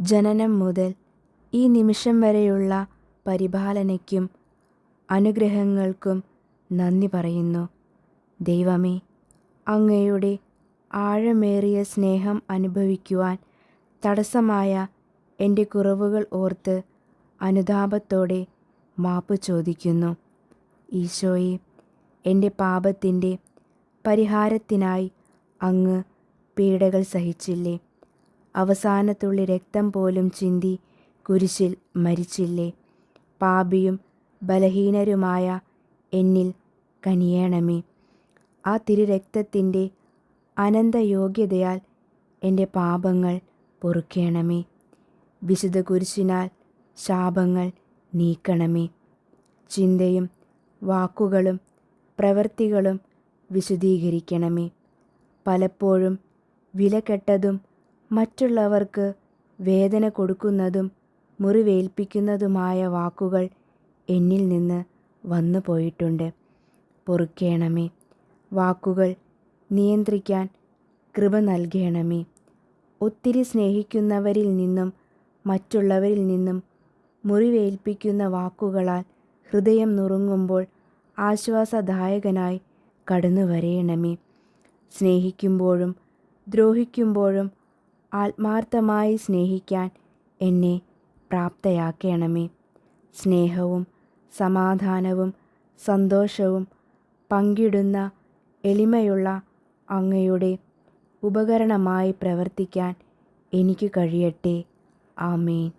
ജനനം മുതൽ ഈ നിമിഷം വരെയുള്ള പരിപാലനയ്ക്കും അനുഗ്രഹങ്ങൾക്കും നന്ദി പറയുന്നു. ദൈവമേ അങ്ങയുടെ ആഴമേറിയ സ്നേഹം അനുഭവിക്കുവാൻ തടസ്സമായ എന്റെ കുറവുകൾ ഓർത്ത് അനുതാപത്തോടെ മാപ്പ് ചോദിക്കുന്നു. ഈശോയെ എന്റെ പാപത്തിന്റെ പരിഹാരത്തിനായി അങ്ങ് പീഡകൾ സഹിച്ചില്ലേ? അവസാനത്തുള്ളി രക്തം പോലും ചിന്തി കുരിശിൽ മരിച്ചില്ലേ. പാപിയും ബലഹീനരുമായ എന്നിൽ കനിയേണമേ. ആ തിരുരക്തത്തിന്റെ അനന്തയോഗ്യതയാൽ എന്റെ പാപങ്ങൾ പൊറുക്കേണമേ. വിശുദ്ധ കുരിശിനാൽ ശാപങ്ങൾ നീക്കണമേ. ചിന്തയും വാക്കുകളും പ്രവൃത്തികളും വിശുദ്ധീകരിക്കണമേ. പലപ്പോഴും വിലക്കെട്ടതും മറ്റുള്ളവർക്ക് വേദന കൊടുക്കുന്നതും മുറിവേൽപ്പിക്കുന്നതുമായ വാക്കുകൾ എന്നിൽ നിന്ന് വന്നു പോയിട്ടുണ്ട്. പൊറുക്കേണമേ. വാക്കുകൾ നിയന്ത്രിക്കാൻ കൃപ നൽകണമേ. ഒത്തിരി സ്നേഹിക്കുന്നവരിൽ നിന്നും മറ്റുള്ളവരിൽ നിന്നും മുറിവേൽപ്പിക്കുന്ന വാക്കുകളാൽ ഹൃദയം നുറുങ്ങുമ്പോൾ ആശ്വാസദായകനായി കടന്നു വരയണമേ സ്നേഹിക്കുമ്പോഴും ദ്രോഹിക്കുമ്പോഴും ആത്മാർത്ഥമായി സ്നേഹിക്കാൻ എന്നെ പ്രാപ്തയാക്കണമേ. സ്നേഹവും സമാധാനവും സന്തോഷവും പങ്കിടുന്ന എളിമയുള്ള അങ്ങയുടെ ഉപകരണമായി പ്രവർത്തിക്കാൻ എനിക്ക് കഴിയട്ടെ. ആമേൻ.